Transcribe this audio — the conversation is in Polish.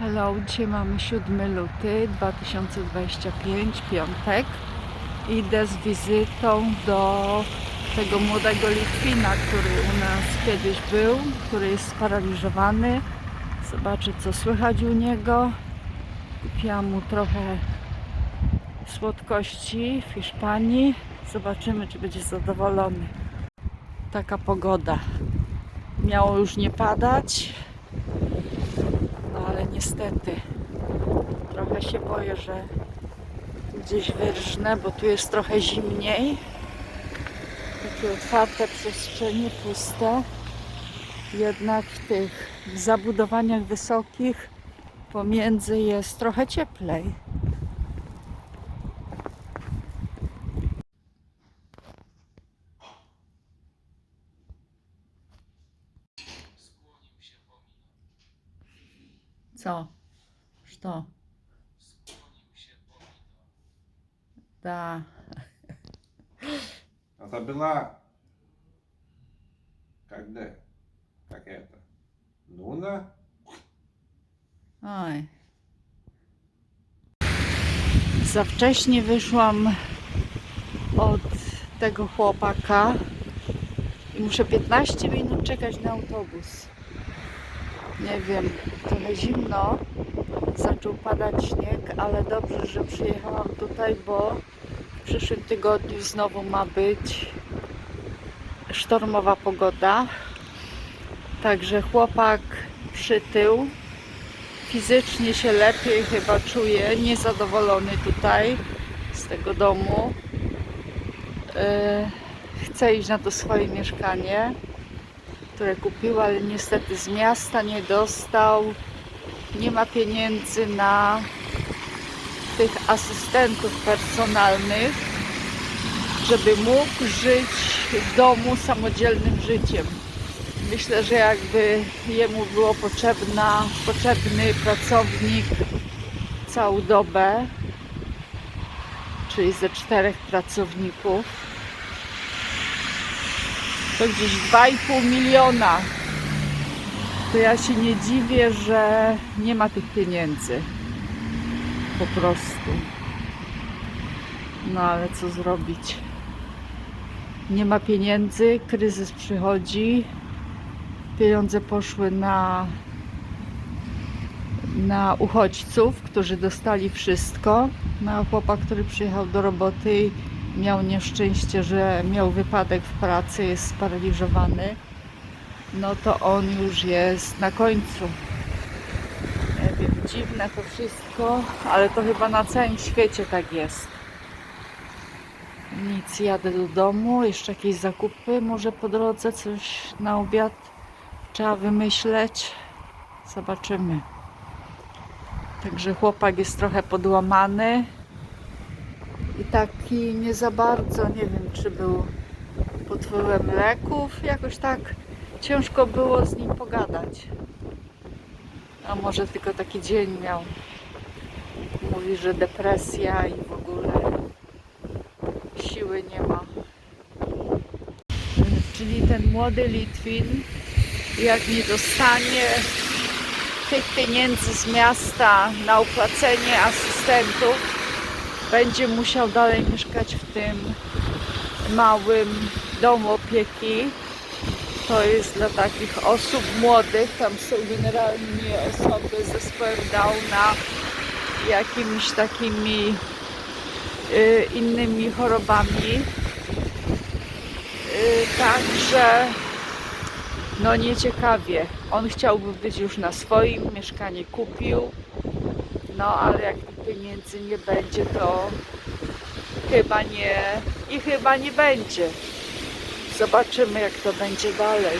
Hello, dzisiaj mamy 7 luty 2025, piątek. Idę z wizytą do tego młodego Litwina, który u nas kiedyś był, który jest sparaliżowany. Zobaczę, co słychać u niego. Kupiłam mu trochę słodkości w Hiszpanii. Zobaczymy, czy będzie zadowolony. Taka pogoda. Miało już nie padać, ale niestety trochę się boję, że gdzieś wyrżnę, bo tu jest trochę zimniej. Takie otwarte przestrzenie, puste. Jednak w tych zabudowaniach wysokich pomiędzy jest trochę cieplej. Co? Что? Да. Это была когда? Как это? Луна? Oj. Za wcześnie wyszłam od tego chłopaka i muszę 15 minut czekać na autobus. Nie wiem, trochę zimno, zaczął padać śnieg, ale dobrze, że przyjechałam tutaj, bo w przyszłym tygodniu znowu ma być sztormowa pogoda. Także chłopak przytył fizycznie się lepiej chyba czuje, niezadowolony tutaj z tego domu. E, Chce iść na to swoje mieszkanie, które kupił, ale niestety z miasta nie dostał. Nie ma pieniędzy na tych asystentów personalnych, żeby mógł żyć w domu samodzielnym życiem. Myślę, że jakby jemu było potrzebna, potrzebny pracownik całą dobę, czyli ze czterech pracowników, to gdzieś 2,5 miliona. To ja się nie dziwię, że nie ma tych pieniędzy. Po prostu. No ale co zrobić? Nie ma pieniędzy, kryzys przychodzi, pieniądze poszły na, na uchodźców, którzy dostali wszystko. Na chłopa, który przyjechał do roboty i miał nieszczęście, że miał wypadek w pracy, jest sparaliżowany. No to on już jest na końcu. Nie wiem, dziwne to wszystko, ale to chyba na całym świecie tak jest. Nic, jadę do domu, jeszcze jakieś zakupy, może po drodze coś na obiad trzeba wymyśleć. Zobaczymy. Także chłopak jest trochę podłamany taki nie za bardzo, nie wiem czy był pod wpływem leków, jakoś tak ciężko było z nim pogadać. A może tylko taki dzień miał. Mówi, że depresja i w ogóle siły nie ma. Czyli ten młody Litwin jak nie dostanie tych pieniędzy z miasta na opłacenie asystentów, będzie musiał dalej mieszkać w tym małym domu opieki. To jest dla takich osób młodych. Tam są generalnie osoby z zespołem Downa, jakimiś takimi y, innymi chorobami. Y, także no nieciekawie. On chciałby być już na swoim, mieszkanie kupił. No ale jak pieniędzy nie będzie, to chyba nie i chyba nie będzie. Zobaczymy jak to będzie dalej.